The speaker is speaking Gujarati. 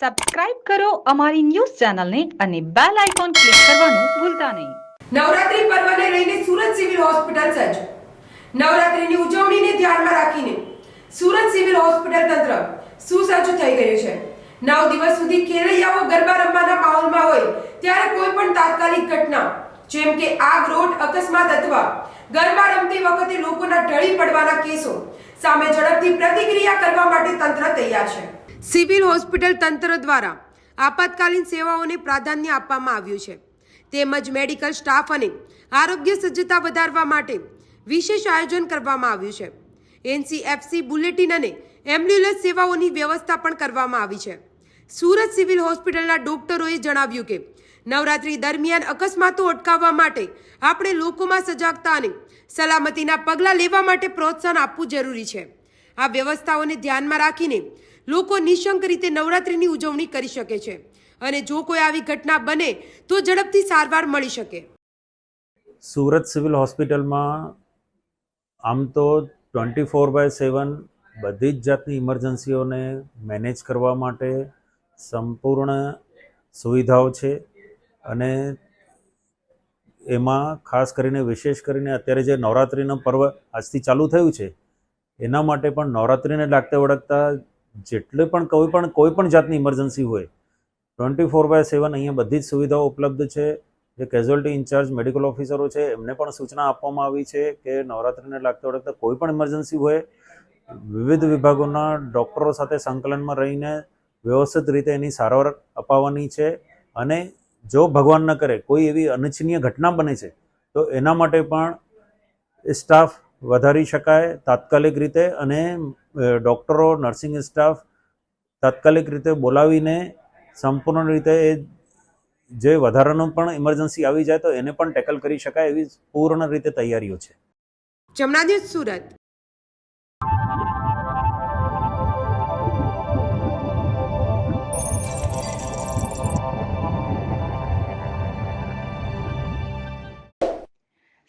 સબસ્ક્રાઇબ કરો અમારી ન્યૂઝ ચેનલને અને બેલ આઇકોન ક્લિક કરવાનું ભૂલતા નહીં. નવરાત્રી પર્વને લઈને સુરત સિવિલ હોસ્પિટલ સજ્જ. નવરાત્રીની ઉજવણીને ધ્યાનમાં રાખીને સુરત સિવિલ હોસ્પિટલ તંત્ર સુસજ્જ થઈ ગયું છે. નવ દિવસ સુધી ખેલૈયાઓ ગરબા રમવાના માહોલમાં હોય ત્યારે કોઈ પણ તાત્કાલિક ઘટના જેમ કે આગ રોડ અકસ્માત અથવા ગરબા રમતી વખતે લોકોના ઢળી પડવાના કેસો સામે ઝડપથી પ્રતિક્રિયા કરવા માટે તંત્ર તૈયાર છે. સિવિલ હોસ્પિટલ તંત્ર દ્વારા આપાતકાલીન સેવાઓને પ્રાધાન્ય આપવામાં આવ્યું છે. તેમજ મેડિકલ સ્ટાફ અને આરોગ્ય સજ્જતા વધારવા માટે વિશેષ આયોજન કરવામાં આવ્યું છે. એનસીએફસી બુલેટિન અને એમ્બ્યુલન્સ સેવાઓની વ્યવસ્થા પણ કરવામાં આવી છે. સુરત સિવિલ હોસ્પિટલના ડોક્ટરોએ જણાવ્યું કે નવરાત્રી દરમિયાન અકસ્માતો અટકાવવા માટે આપણે લોકોમાં સજાગતા અને સલામતીના પગલાં લેવા માટે પ્રોત્સાહન આપવું જરૂરી છે. આ વ્યવસ્થાઓને ધ્યાનમાં રાખીને લોકો નિશંક રીતે નવરાત્રીની ઉજવણી કરી શકે છે અને જો કોઈ આવી ઘટના બને તો ઝડપથી સારવાર મળી શકે. સુરત સિવિલ હોસ્પિટલમાં આમ તો ટ્વેન્ટી ફોર બાય સેવન બધી જ જાતની ઇમરજન્સીઓને મેનેજ કરવા માટે સંપૂર્ણ સુવિધાઓ છે. અને એમાં ખાસ કરીને, વિશેષ કરીને અત્યારે જે નવરાત્રિનું પર્વ આજથી ચાલુ થયું છે, એના માટે પણ નવરાત્રિને લાગતા વળગતા જેટલે પણ કોઈ પણ કોઈ પણ જાતની ઇમરજન્સી હોય ટ્વેન્ટી ફોર બાય સેવન અહીંયા બધી જ સુવિધાઓ ઉપલબ્ધ છે. જે કેઝ્યુઅલ્ટી ઇન્ચાર્જ મેડિકલ ઓફિસરો છે, એમને પણ સૂચના આપવામાં આવી છે કે નવરાત્રિને લાગતા વળગતા કોઈ પણ ઇમરજન્સી હોય, વિવિધ વિભાગોના ડૉક્ટરો સાથે સંકલનમાં રહીને વ્યવસ્થિત રીતે એની સારવાર અપાવવાની છે અને જો ભગવાન ન કરે, કોઈ એવી અનિચ્છનીય ઘટના બને છે, તો એના માટે પણ સ્ટાફ વધારી શકાય તાત્કાલિક રીતે અને ડૉક્ટરો નર્સિંગ સ્ટાફ તાત્કાલિક રીતે બોલાવીને સંપૂર્ણ રીતે એ જે વધારાનું પણ ઇમરજન્સી આવી જાય તો એને પણ ટેકલ કરી શકાય એવી પૂર્ણ રીતે તૈયારીઓ છે. જમના દિવસ સુરત.